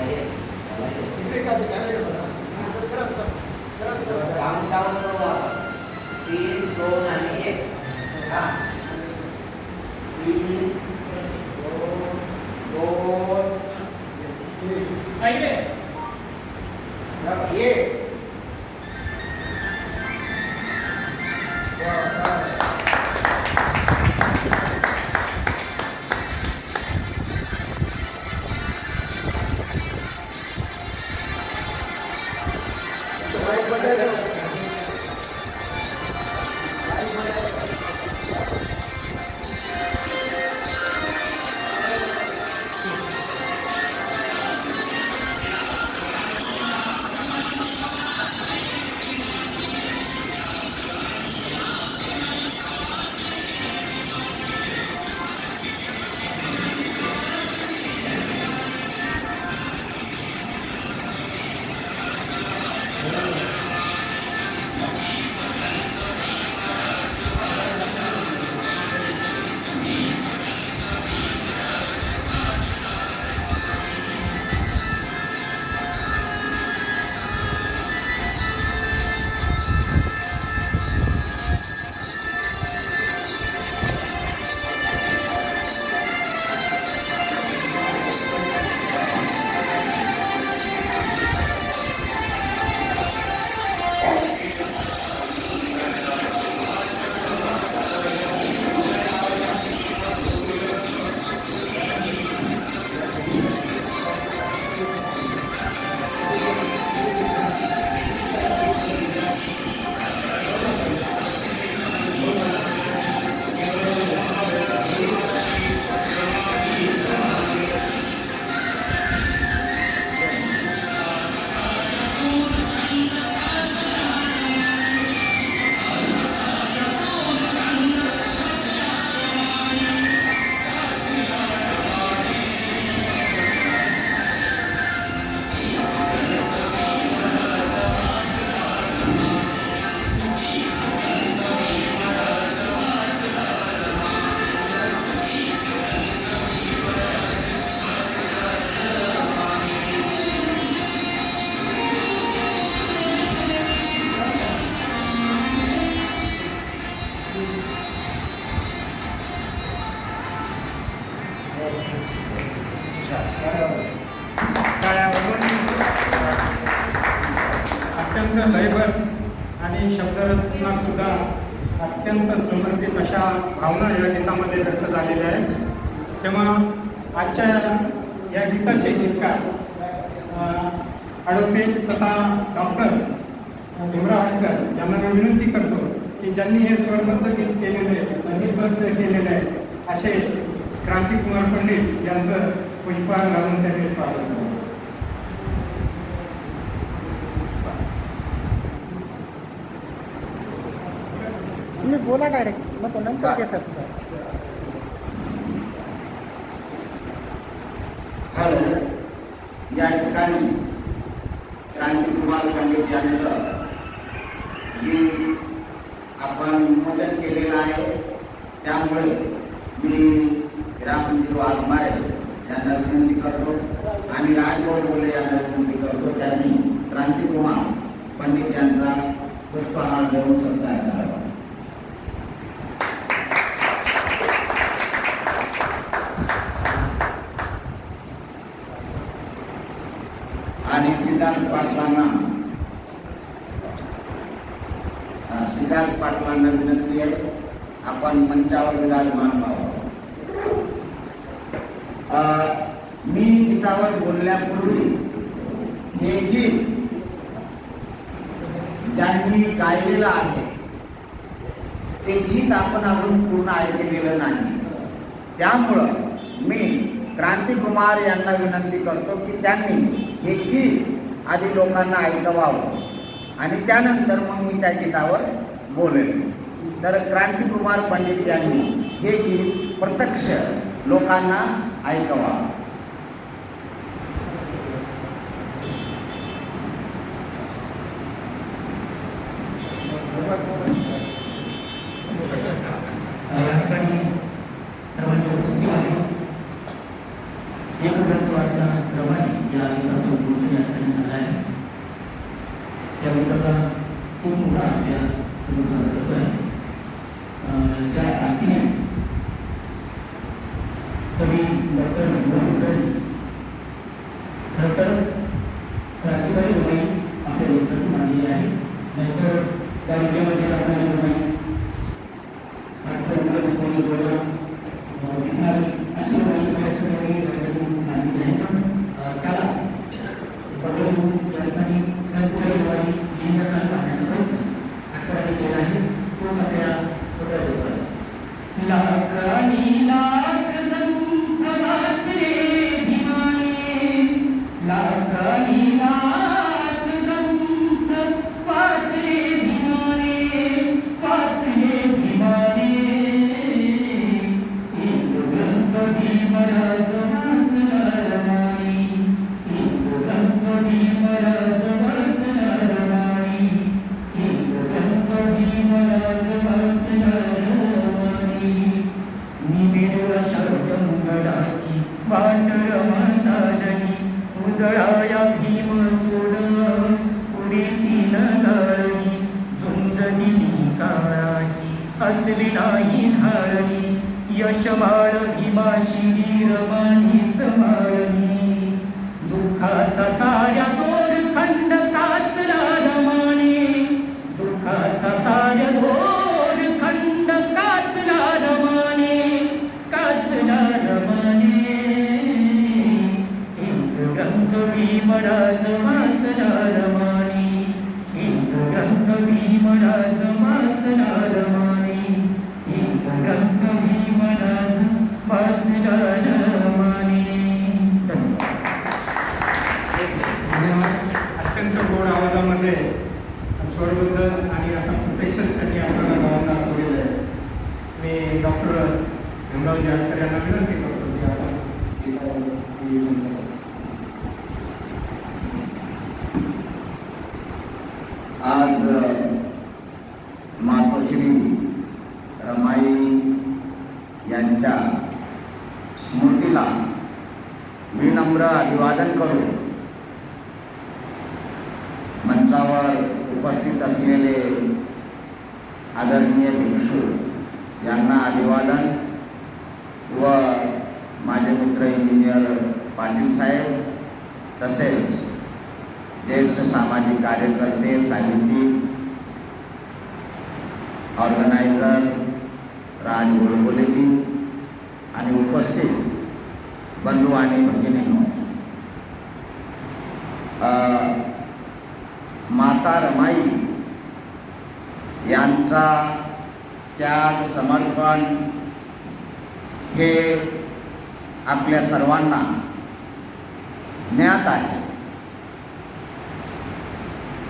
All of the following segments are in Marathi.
इकडे का ते कॅमेरा बघा. हा, करा, करा. करा, करा. काउंटडाऊन करू आपण तीन दोन आणि एक हा तीन दोन दोन एक. अत्यंत लयबद्ध आणि शब्दरचनासुद्धा अत्यंत समर्पित अशा भावना या गीतामध्ये व्यक्त झालेल्या आहेत. तेव्हा आजच्या या गीताचे गीतकार ॲडव्होकेट तथा डॉक्टर भीमराव यांना मी विनंती करतो की ज्यांनी हे स्वरबद्ध गीत केलेले संगीतबद्ध केलेले आहे असे क्रांतिकुमार पंडित यांचं पुष्पहार घालून त्यांनी स्वागत तुम्ही बोला डायरेक्ट नको नंतर केस हॅलो. या ठिकाणी क्रांतिकुमार पंडित यांचं गीत आपण विमोचन केलेलं आहे त्यामुळे मी हिरामंदिर वाघमारे यांना विनंती करतो आणि राजगौर बोले यांना विनंती करतो त्यांनी क्रांतिकुमार पंडित यांचा पुष्पहार देऊन सत्कार करावा आणि सिद्धार्थ पाटलांना अ, सिद्धार्थ पाटलांना विनंती आहे आपण मंचावर विराजमान व्हावं मी गीतावर बोलण्यापूर्वी हे गीत ज्यांनी गायलेलं आहे ते गीत आपण अजून पूर्ण ऐकलेलं नाही. त्यामुळं मी क्रांतिकुमार यांना विनंती करतो की त्यांनी हे गीत आधी लोकांना ऐकवावं. आणि त्यानंतर मग मी त्या गीतावर बोलेल. तर क्रांतिकुमार पंडित यांनी हे गीत प्रत्यक्ष लोकांना ऐकवावं या ठिकाणी सर्वांची उपस्थिती आहे एक ग्रंथ वाचल्याप्रमाणे या गीताचं उद्घोषण या ठिकाणी झालं आहे या गीताचा खूप मोठा आपल्यासमोर सादर करतो आहे अं, ज्या साथीने कवी डॉक्टर मनमोहन खरं तर क्रांतिकारी रुग्णाई आपल्या लेखनातून मांडलेली आहे नाहीतर त्या रुग्णामध्ये लागणारी रुग्णाई डॉक्टर मुलं कोणी गोळ्या विकणारी अशी रुग्णाई किंवा अशा रुग्णाई लेखनातून मांडलेली आहे पण अं, त्याला बदलून या ठिकाणी क्रांतिकारी रुग्णाई चालू करण्याचा प्रयत्न अकराने केला आहे तोच आपल्या पत्रात येतो जळाया भीम सोड. पुढे तीन जाळली झुंज दिली काळाशी असली नाही ढाळली यशमाळ भीमाशी वीरवाणीच माळली दुःखाचा साऱ्या भीमराज वाचला रमाने एक ग्रंथ भीमराज वाचला रमाने एक ग्रंथ भीमराज वाचला रमाने धन्यवाद धन्यवाद अत्यंत गोड आवाजामध्ये स्वरबद्ध आणि आता प्रत्यक्षच त्यांनी आपल्याला गावांना दाखवलेलं आहे मी डॉक्टर भीमराव जानकर यांना विनंती करतो की आपण गीतावर निवेदन करावं. आज मातोश्री रमाई यांच्या स्मृतीला विनम्र अभिवादन करून मंचावर उपस्थित असलेले आदरणीय भिक्षू यांना अभिवादन व माझे मित्र इंजिनियर पाटील साहेब तसेच ज्येष्ठ सामाजिक कार्यकर्ते साहित्यिक ऑर्गनायझर राज गोडबोलेजी आणि उपस्थित बंधू आणि भगिनी माता रमाई यांचा त्याग समर्पण हे आपल्या सर्वांना ज्ञात आहे.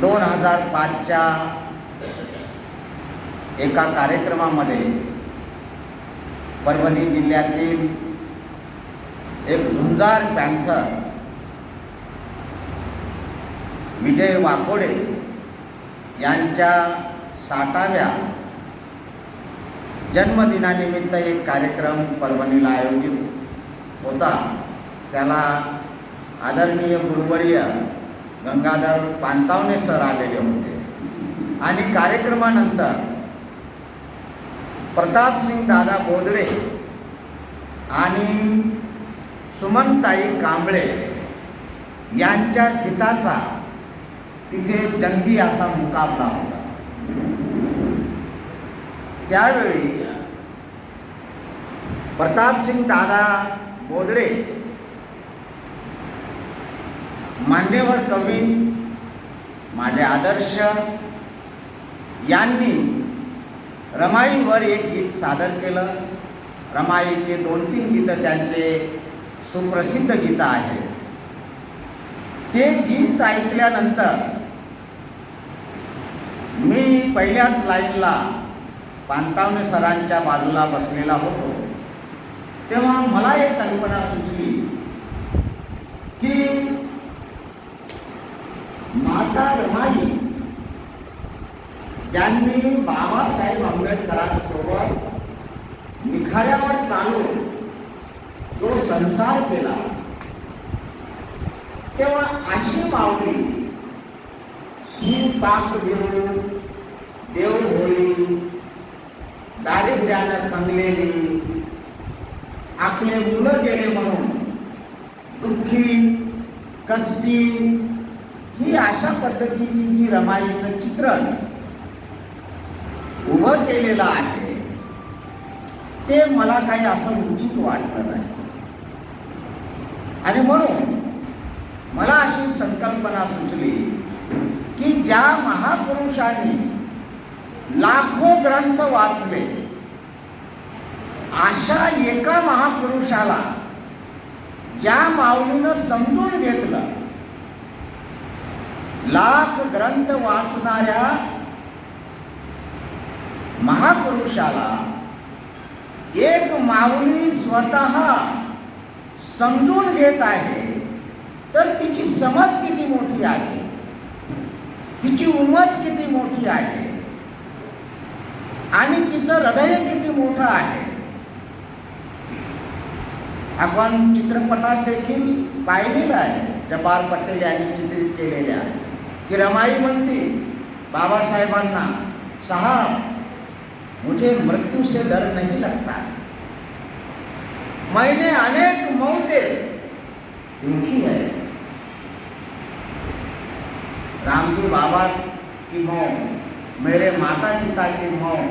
दोन हजार पाचच्या एका कार्यक्रमामध्ये परभणी जिल्ह्यातील एक झुंजार पॅन्थर विजय वाकोडे यांच्या साठाव्या जन्मदिनानिमित्त एक कार्यक्रम परभणीला आयोजित होता. त्याला आदरणीय गुरुवर्य गंगाधर पानतावणे सर आलेले होते. आणि कार्यक्रमानंतर प्रतापसिंग दादा बोदडे आणि सुमनताई कांबळे यांच्या गीताचा तिथे जंगी असा मुकाबला होता. त्यावेळी प्रतापसिंग दादा बोदडे मान्यवर कवी माझे आदर्श यांनी रमाईवर एक गीत सादर केलं. रमाईचे दोन तीन गीतं त्यांचे सुप्रसिद्ध गीतं आहे. ते गीत ऐकल्यानंतर मी पहिल्याच लाईनला पांतावणे सरांच्या बाजूला बसलेला होतो तेव्हा मला एक कल्पना सुचली की माता रमाई ज्यांनी बाबासाहेब आंबेडकरांसोबत निखाऱ्यावर चालून जो संसार केला तेव्हा अशी मावली ही पाक भिरू देवभोळी दारिद्र्यानं खंगलेली आपले मुलं गेले म्हणून दुःखी कष्टी ही अशा पद्धतीची जी रमाईचं चित्रण उभं केलेलं आहे ते मला काही असं उचित वाटलं नाही. आणि म्हणून मला अशी संकल्पना सुचली की ज्या महापुरुषांनी लाखो ग्रंथ वाचले. अशा एका महापुरुषाला ज्या माऊलीनं समजून घेतलं. लाख ग्रंथ वाचणाऱ्या महापुरुषाला एक माऊली स्वतः समजून घेत आहे. तर तिची समज किती मोठी आहे? तिची उमज किती मोठी आहे? आणि तिचं हृदय किती मोठं आहे? आपण चित्रपटात देखील पाहिलेलं आहे. जबार पटेल यांनी चित्रित केलेल्या. की रमाई म्हणते बाबासाहेबांना सहा मुझे मृत्यू से डर नहीं लगता. मैंने अनेक मौतें देखी है. रामजी बाबा की मौत मेरे माता पिता की मौत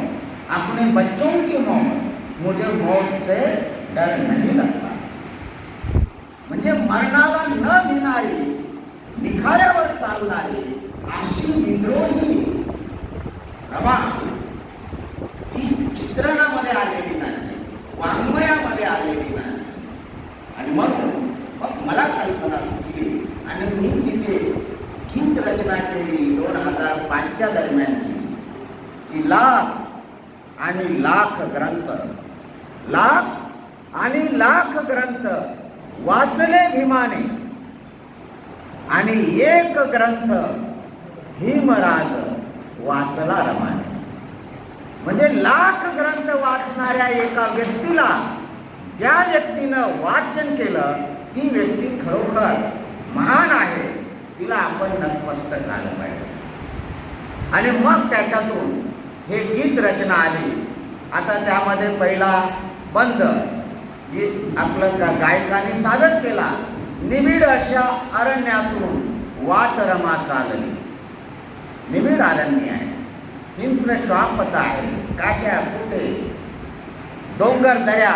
अपने बच्चों की मौत मुझे मौत से डर नहीं लगता। म्हणजे मरणाला न भिणारी निखाऱ्यावर चालणारी अशी विद्रोही रमा ती चित्रणामध्ये आलेली नाही वाङ्मयामध्ये आलेली नाही. आणि म्हणून मग मला कल्पना सुचली आणि मी तिथे गीत रचना केली दोन हजार पाचच्या दरम्यान. की लाख आणि लाख ग्रंथ. लाख आणि लाख ग्रंथ वाचले भीमाने. आणि एक ग्रंथ भीमराज वाचला रमाने. म्हणजे लाख ग्रंथ वाचणाऱ्या एका व्यक्तीला ज्या व्यक्तीनं वाचन केलं ती व्यक्ती खरोखर महान आहे तिला आपण नतमस्तक आलं पाहिजे. आणि मग त्याच्यातून हे गीत रचना आली. आता त्यामध्ये पहिला बंद. गीत आपलं गायकाने सादर केला. निबिड अशा अरण्यातून वाट रमा चालली. निबिड अरण्य आहे. हिंस्र श्वापत आहे. काट्या कुठे डोंगर दऱ्या.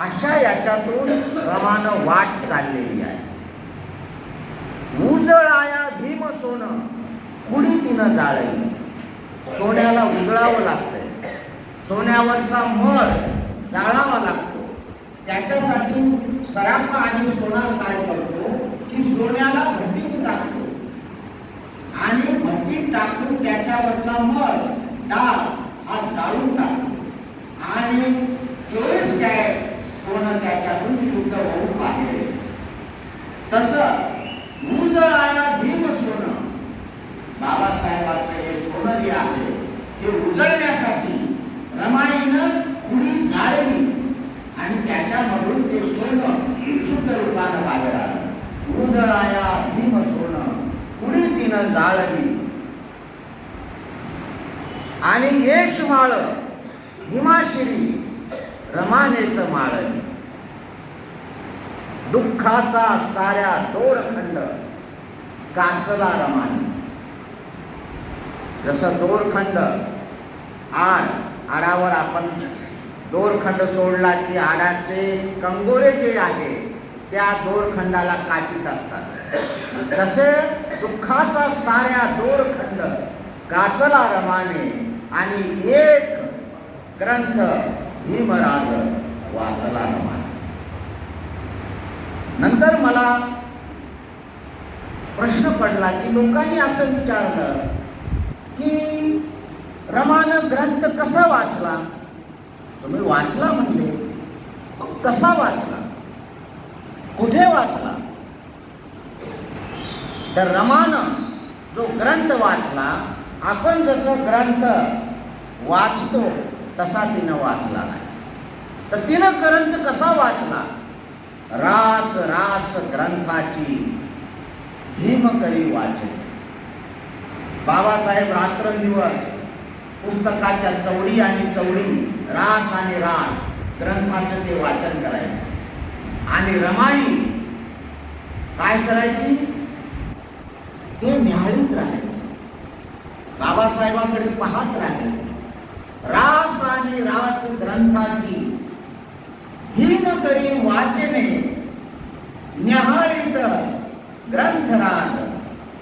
अशा याच्यातून रमानं वाट चाललेली आहे. उजळाया भीम सोनं. कुणी तिनं जाळली. सोन्याला उजळावं लागतंय. सोन्यावरचा मळ जाळावा लागतो. त्याच्यासाठी सराफा आणि सोना काय करतो? की सोन्याला भट्टीत टाकतो. आणि भट्टीत टाकून त्याच्यावरचा मळ डाग हा जाळून टाकतो. आणि चोवीस कॅरेट सोनं त्याच्यातून शुद्ध होऊन बाहेर येतं. तसं उजळाया भीम सोनं बाबासाहेबांचं हे सौंदर्य आहे. ते उजळण्यासाठी रमाईनं कुणी जाळली आणि त्याच्यामधून ते सोनं शुद्ध रूपानं बाहेर आलं. उजळाया भीम सोनं कुणी तिनं जाळली. आणि यश माळ हिमाशिरी रमानेच माळली. दुःखाचा साऱ्या दोरखंड कांचला रमाने. जसं दोरखंड आड आडावर आपण दोरखंड सोडला की आडाचे कंगोरे जे आहे त्या दोरखंडाला काचित असतात. तसे दुःखाचा साऱ्या दोरखंड गाचला रमाने आणि एक ग्रंथ भीमराज वाचला रमाने. नंतर मला प्रश्न पडला की लोकांनी असं विचारलं की रमानं ग्रंथ कसा वाचला? तुम्ही वाचला म्हणले. कसा वाचला? कुठे वाचला? तर रमानं जो ग्रंथ वाचला आपण जसं ग्रंथ वाचतो तसा तिनं वाचला नाही. तर तिनं ग्रंथ कसा वाचला? रास रास ग्रंथाची भीम करी बाबासाहेब रात्रंदिवस पुस्तकाच्या चवडी आणि चवडी रास आणि रास ग्रंथाचं ते वाचन करायचं. आणि रमाई काय करायची? ते न्याहाळीत राहायचे. बाबासाहेबांकडे पाहत राहिले रास आणि रास ग्रंथाची भीम करी वाचने न्याहाळीत ग्रंथराज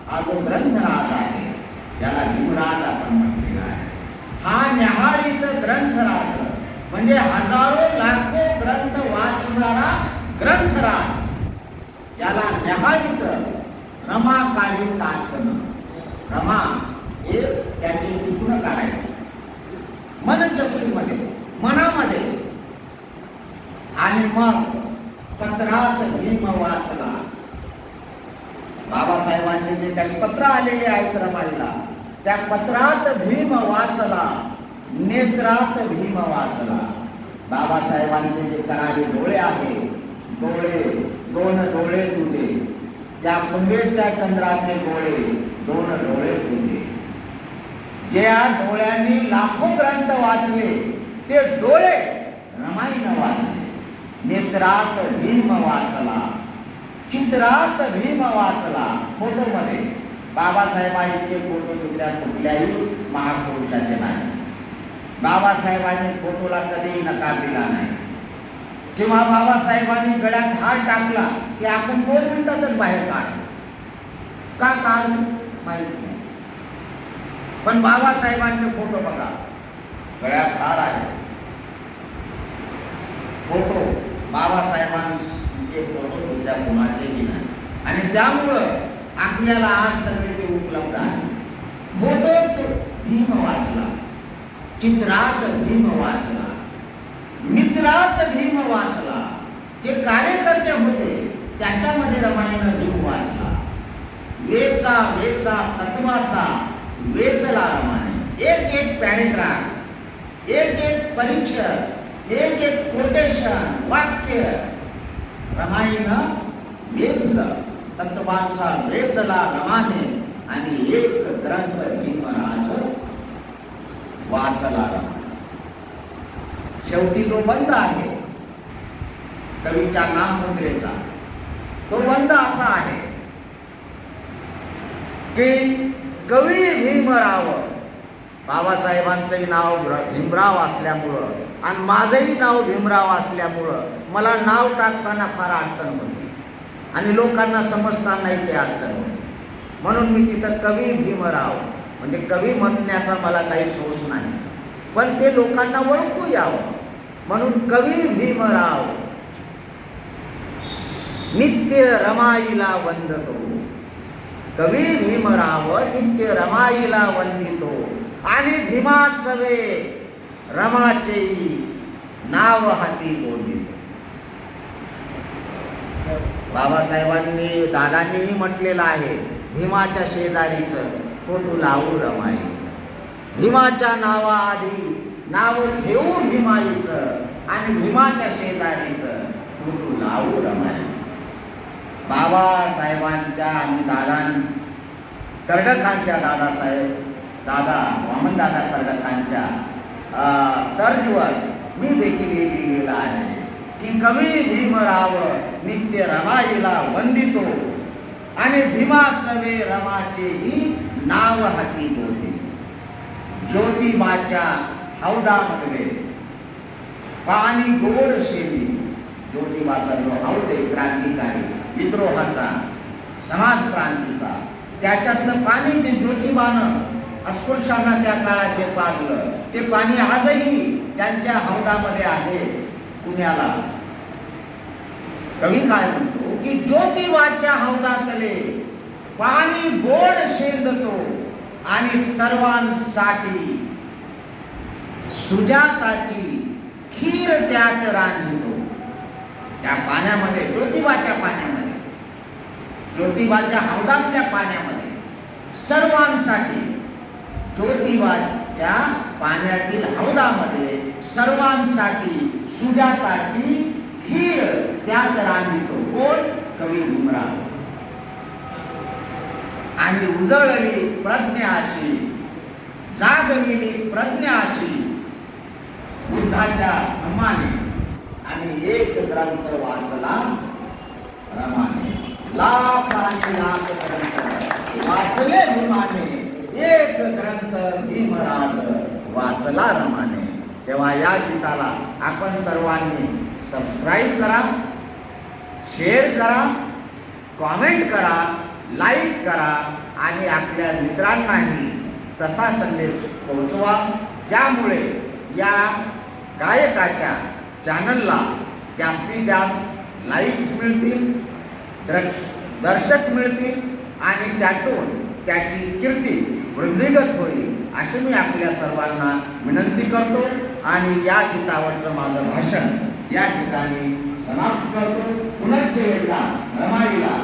हा जो ग्रंथराज आहे त्याला भीमराज आपण म्हटलेला आहे. हा न्याहाळीत ग्रंथराज म्हणजे हजारो लाखो ग्रंथ वाचणारा ग्रंथराज याला न्याहाळीत रमा काही टाचन रमा हे त्याचे टिपून काढायचे. मनचक्षुमध्ये मनामध्ये. आणि मग पत्रात भीम वाचला. बाबासाहेबांचे जे काही पत्र आलेले आहेत रमाईला त्या पत्रात भीम वाचला नेत्रात भीम वाचला. बाबासाहेबांचे जे कणारे डोळे आहे डोळे दोन डोळे तुझे. त्या पुनवेच्या चंद्राचे डोळे दोन डोळे तुझे. ज्या डोळ्यांनी लाखो ग्रंथ वाचले ते डोळे रमाईनं वाचले. नेत्रात भीम वाचला चित्रात भीम वाचला फोटोमध्ये. बाबासाहेबा इतके फोटो दुसऱ्या कुठल्याही महापुरुषाचे नाही. बाबासाहेबांनी फोटोला कधीही नकार दिला नाही. किंवा बाबासाहेबांनी गळ्यात हार टाकला की आपण दोन मिनिटातच बाहेर काढ का काढ माहीत नाही. पण बाबासाहेबांचे फोटो बघा. गळ्यात हार आहे. फोटो बाबासाहेबांचे फोटो दुसऱ्या कोणाचेही नाही. आणि त्यामुळं आपल्याला आज सगळे ते उपलब्ध आहे. फोटोत भीम वाचला चित्रात भीम वाचला मित्रात भीम वाचला जे कार्यकर्ते होते त्याच्यामध्ये रमायण भीम वाचला. वेचा वेचा तत्वाचा वेचला रमाने एक एक पॅरेग्राफ एक एक परीक्षण एक एक कोटेशन वाक्य. रमायण वेचलं. तत्वांचा वेचला रमाने आणि एक ग्रंथ भीमराज वाचला शेवटी तो बंद आहे. कवीच्या नाममुद्रेचा. तो बंद असा आहे की कवी भीमराव बाबासाहेबांचंही नाव भ्र- भीमराव असल्यामुळं आणि माझंही नाव भीमराव असल्यामुळं मला नाव टाकताना फार अडचण होती. आणि लोकांना समजतानाही ते अडचण म्हणून मी तिथं कवी भीमराव म्हणजे कवी म्हणण्याचा मला काही सोस नाही. पण ते लोकांना ओळखू यावं. म्हणून कवी भीमराव नित्य रमाईला वंदतो. कवी भीमराव नित्य रमाईला वंदितो. आणि भीमा सवे नाव हाती बोलली. बाबासाहेबांनी दादांनीही म्हटलेलं आहे भीमाच्या शेजारीचं फोटो लावू रमाईचं भीमाच्या नावाआधी नाव घेऊ भीमाईचं आणि भीमाच्या शेजारीचं फोटो लावू रमायचं. बाबासाहेबांच्या आणि दादां कर्डकांच्या दादासाहेब दादा वामनदादा कर्डकांच्या तर्जवर मी देखील लिहिलेलं आहे. की कवी भीमराव नित्य रमाईला वंदितो. आणि भीमा सवे रमाचेही नाव हाती बोलते. ज्योतिबाच्या हौदामधले पाणी गोड शेती. ज्योतिबाचा जो हौद आहे क्रांतिकारी विद्रोहाचा समाज क्रांतीचा त्याच्यातलं पाणी ते ज्योतिबानं अस्पृश्यांना त्या काळात जे पाजलं ते पाणी आजही त्यांच्या हौदामध्ये आहे पुण्याला. कवी काय म्हणतो की ज्योतिबाच्या हौदातले पाणी गोड शेंदतो आणि सर्वांसाठी सुजाताची खीर त्यात रांधितो. त्या पाण्यामध्ये ज्योतिबाच्या पाण्यामध्ये ज्योतिबाच्या हौदातल्या पाण्यामध्ये सर्वांसाठी ज्योतिबाच्या पाण्यातील हौदामध्ये सर्वांसाठी सुजाताची खीर त्यात रांधितो कोण? कवी भीमराव. आणि उजळली प्रज्ञाची जागविली प्रज्ञाची बुद्धाच्या धम्माने आणि एक ग्रंथ वाचला रमाने. लाख आणि लाख ग्रंथ वाचले भीमाने. एक ग्रंथ भीमराज वाचला रमाने. तेव्हा या गीताला आपण सर्वांनी सबस्क्राईब करा शेअर करा कॉमेंट करा लाईक करा आणि आपल्या मित्रांनाही तसा संदेश पोहोचवा ज्यामुळे या गायकाच्या चॅनलला जास्तीत जास्त लाईक्स मिळतील द्रक्ष दर्शक मिळतील आणि त्यातून त्याची कीर्ती वृद्धिगत होईल अशी मी आपल्या सर्वांना विनंती करतो. आणि या गीतावरचं माझं भाषण या ठिकाणी समाप्त करतो. पुनश्च रमाईला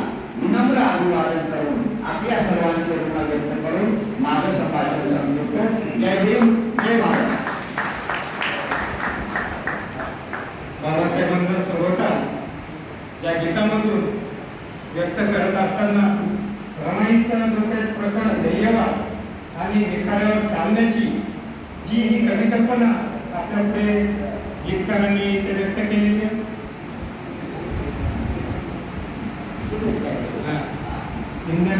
विनम्र अभिवादन करून आपल्या सर्वांचे ऋण व्यक्त करून माझं संभाषण समजतो जय देव जय भारत. बाबासाहेबांचा सर्वता या गीतामधून व्यक्त करत असताना रमाईचा जो काही प्रकार ध्येयवाद आणि निखाऱ्यावर चालण्याची जी ही कवी कल्पना आपल्या पुढे गीतकारांनी ते व्यक्त केलेली आहे. हा.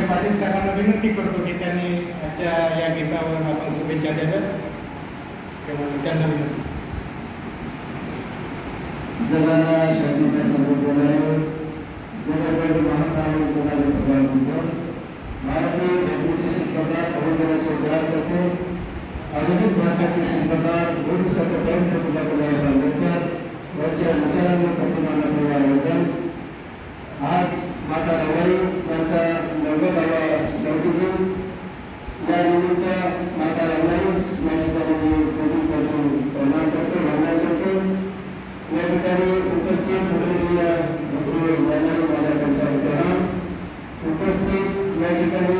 पाटील साहेबांना विनंती करतो की त्यांनी आजच्या या गीतावर आपण शुभेच्छा द्याव्यात. तेव्हा त्यांना विनंती. जगाला शांतीचा संदेश बोलावे जगाकडे महाकाळ बोलावे भगवान भारतीय धर्माची संपदा बहुजनाचे उद्धार करते. ಅದನ್ನು ಬ್ರಾಡ್ಕಾಸ್ಟ್ ಸಂಬಂಧ ಮೂರು ಸಾವಿರ ಕಿಲೋಮೀಟರ್ त्यांच्या विचारांना प्रतिमान केला होता आज माता रवाई यांचा नवव्या दावा स्मृती दिन या निमित्त माता रवाई स्मृतीमध्ये पूर्ण करून प्रणाम करतो वंदन करतो या ठिकाणी उपस्थित भरलेल्या भगवे जाणारे माझ्या त्यांचा प्रणाम उपस्थित या ठिकाणी